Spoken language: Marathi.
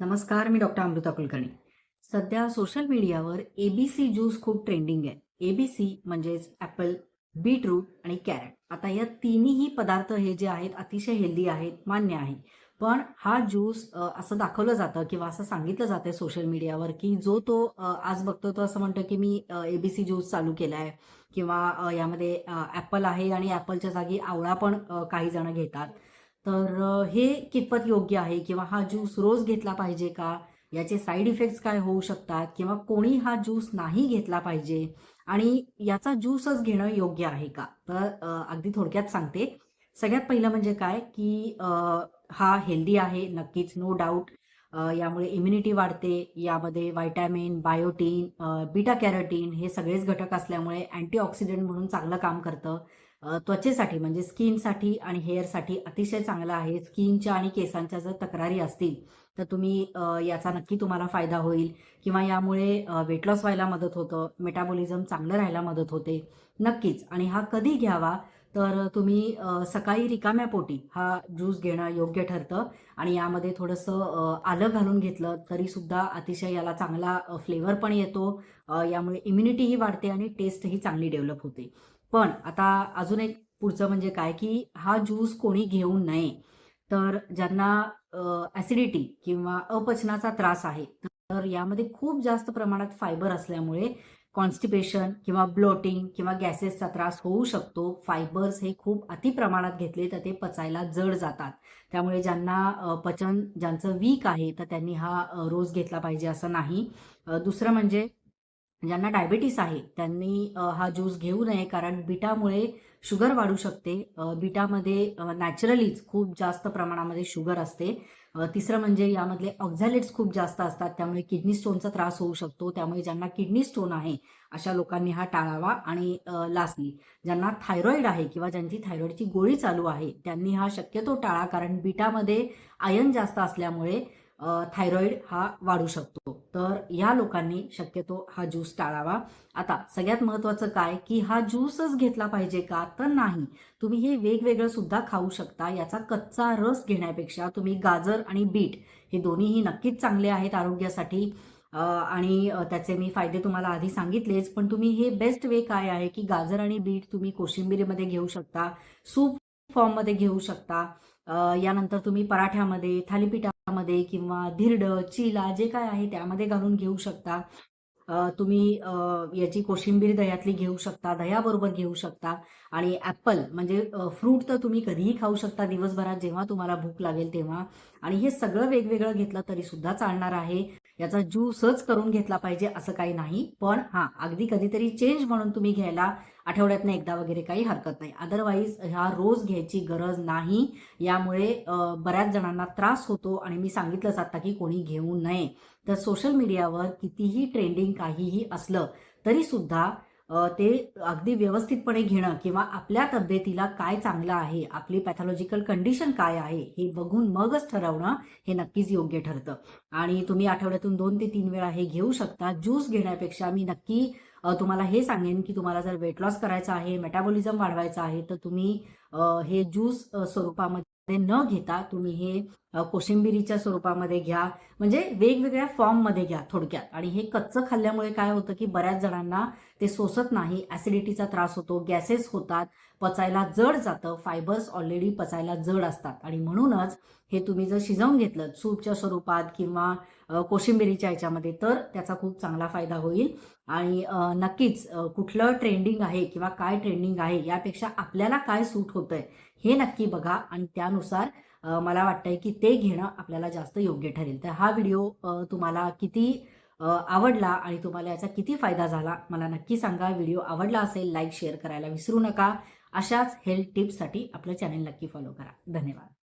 नमस्कार मी डॉक्टर अमृता कुलकर्णी. सध्या सोशल मीडियावर एबीसी ज्यूस खूप ट्रेंडिंग आहे. एबीसी म्हणजेच ॲपल बीटरूट आणि कॅरेट आता या तिन्ही पदार्थ हे जे आहेत अतिशय हेल्दी आहेत मान्य आहे. पण हा ज्यूस असं दाखवलं जातं किंवा असं सांगितलं जातं सोशल मीडियावर की जो तो आज बघतो तो असं म्हणतो की मी एबीसी ज्यूस चालू केला आहे किंवा यामध्ये ॲपल आहे आणि ॲपलच्या जागी आवळा पण काही जण घेतात. तर हे कितपत योग्य आहे? किंवा हा ज्यूस रोज घेतला पाहिजे का? याचे साईड इफेक्ट्स काय होऊ शकतात? किंवा कोणी हा ज्यूस नाही घेतला पाहिजे? आणि याचा ज्यूसच घेणं योग्य आहे का? तर अगदी थोडक्यात सांगते. सगळ्यात पहिलं म्हणजे काय? की हा हेल्दी आहे नक्कीच नो डाऊट. यामुळे इम्युनिटी वाढते. यामध्ये व्हायटॅमिन बायोटीन बीटा कॅरोटीन हे सगळेच घटक असल्यामुळे अँटीऑक्सिडंट म्हणून चांगलं काम करतं. त्वचेसाठी म्हणजे स्किनसाठी आणि हेअरसाठी अतिशय चांगला आहे. स्किनच्या आणि केसांच्या जर तक्रारी असतील तर तुम्ही याचा नक्की तुम्हाला फायदा होईल किंवा यामुळे वेट लॉस व्हायला मदत होतं मेटाबॉलिझम चांगलं राहायला मदत होते. नक्कीच. आणि हा कधी घ्यावा? तर तुम्ही सकाळी रिकाम्या पोटी हा ज्यूस घेणं योग्य ठरतं आणि यामध्ये थोडंसं आलं घालून घेतलं तरीसुद्धा अतिशय याला चांगला फ्लेवर पण येतो. यामुळे इम्युनिटीही वाढते आणि टेस्टही चांगली डेव्हलप होते. पण आता अजून एक पुढचं म्हणजे काय की हा ज्यूस कोणी घेऊ नये. तर ज्यांना ऍसिडिटी किंवा अपचनाचा त्रास आहे तर यामध्ये खूप जास्त प्रमाणात फायबर असल्यामुळे कॉन्स्टिपेशन किंवा ब्लोटिंग किंवा गॅसेसचा त्रास होऊ शकतो. फायबर्स हे खूप अति प्रमाणात घेतले तर ते पचायला जड जातात. त्यामुळे ज्यांना पचन ज्यांचं वीक आहे तर त्यांनी हा रोज घेतला पाहिजे असं नाही. दुसरं म्हणजे ज्यांना डायबिटीस आहे त्यांनी हा ज्यूस घेऊ नये कारण बिटामुळे शुगर वाढू शकते. बीटामध्ये बिटामध्ये नॅचरलीच खूप जास्त प्रमाणामध्ये शुगर असते. तिसरं म्हणजे यामधले ऑक्झॅलेट्स खूप जास्त असतात त्यामुळे किडनी स्टोनचा त्रास होऊ शकतो. त्यामुळे ज्यांना किडनी स्टोन आहे अशा लोकांनी हा टाळावा आणि लास्टली ज्यांना थायरॉईड आहे किंवा ज्यांची थायरॉईडची गोळी चालू आहे त्यांनी हा शक्यतो टाळा कारण बिटामध्ये आयन जास्त असल्यामुळे थायरॉइड हा वाढू शकतो. तर या लोकांनी शक्यतो हा ज्यूस टाळावा. आता सगळ्यात महत्त्वाचं काय? की हा ज्यूसच घेतला पाहिजे का? तर नाही. तुम्ही हे वेगवेगळं सुद्धा खाऊ शकता. याचा कच्चा रस घेण्यापेक्षा तुम्ही गाजर आणि बीट हे दोन्हीही नक्कीच चांगले आहेत आरोग्यासाठी. आणि त्याचे मी फायदे तुम्हाला आधी सांगितलेच पण तुम्ही हे बेस्ट वे काय आहे की गाजर आणि बीट तुम्ही कोशिंबिरीमध्ये घेऊ शकता सूप फॉर्ममध्ये घेऊ शकता. यानंतर तुम्ही पराठ्यामध्ये थालीपीठा मध्ये किंवा धिरड चिला जे काय आहे त्यामध्ये घालून घेऊ शकता. तुम्ही याची कोशिंबीर दह्यातली घेऊ शकता दह्याबरोबर घेऊ शकता आणि ॲपल म्हणजे फ्रूट तर तुम्ही कधीही खाऊ शकता दिवसभरात जेव्हा तुम्हाला भूक लागेल तेव्हा. आणि हे सगळं वेगवेगळं घेतलं तरी सुद्धा चालणार आहे. याचा ज्यूसच करून घेतला पाहिजे असं काही नाही. पण हां अगदी कधीतरी चेंज म्हणून तुम्ही घ्यायला आठवड्यातनं एकदा वगैरे काही हरकत नाही. अदरवाईज ह्या रोज घ्यायची गरज नाही. यामुळे बऱ्याच जणांना त्रास होतो आणि मी सांगितलंच आता की कोणी घेऊ नये. तर सोशल मीडियावर कितीही ट्रेंडिंग काहीही असलं तरी सुद्धा ते अगदी व्यवस्थितपणे घेणं किंवा आपल्या तब्येतीला काय चांगलं आहे आपली पॅथॉलॉजिकल कंडिशन काय आहे हे बघून मगच ठरवणं हे नक्कीच योग्य ठरतं. आणि तुम्ही आठवड्यातून दोन ते तीन वेळा हे घेऊ शकता. ज्यूस घेण्यापेक्षा मी नक्की तुम्हाला हे सांगेन की तुम्हाला जर वेट लॉस करायचा आहे मेटाबॉलिझम वाढवायचा आहे तर तुम्ही हे ज्यूस स्वरूपामध्ये न घेता तुम्ही हे कोशिंबिरीच्या स्वरूपामध्ये घ्या. म्हणजे वेगवेगळ्या फॉर्ममध्ये घ्या थोडक्यात. आणि हे कच्चं खाल्ल्यामुळे काय होतं की बऱ्याच जणांना ते सोसत नाही ॲसिडिटीचा त्रास होतो गॅसेस होतात पचायला जड जातं फायबर्स ऑलरेडी पचायला जड असतात. आणि म्हणूनच हे तुम्ही जर शिजवून घेतलं सूपच्या स्वरूपात किंवा कोशिंबिरीच्या याच्यामध्ये तर त्याचा खूप चांगला फायदा होईल. आणि नक्कीच कुठलं ट्रेंडिंग आहे किंवा काय ट्रेंडिंग आहे यापेक्षा आपल्याला काय सूट होतंय हे नक्की बघा. आणि त्यानुसार मला वाटतंय की ते घेणं आपल्याला जास्त योग्य ठरेल. तर हा व्हिडिओ तुम्हाला किती आवडला आणि तुम्हाला याचा किती फायदा झाला मला नक्की सांगा. व्हिडिओ आवडला असेल लाईक शेअर करायला विसरू नका. अशाच हेल्थ टिप्ससाठी आपलं चॅनल नक्की फॉलो करा. धन्यवाद.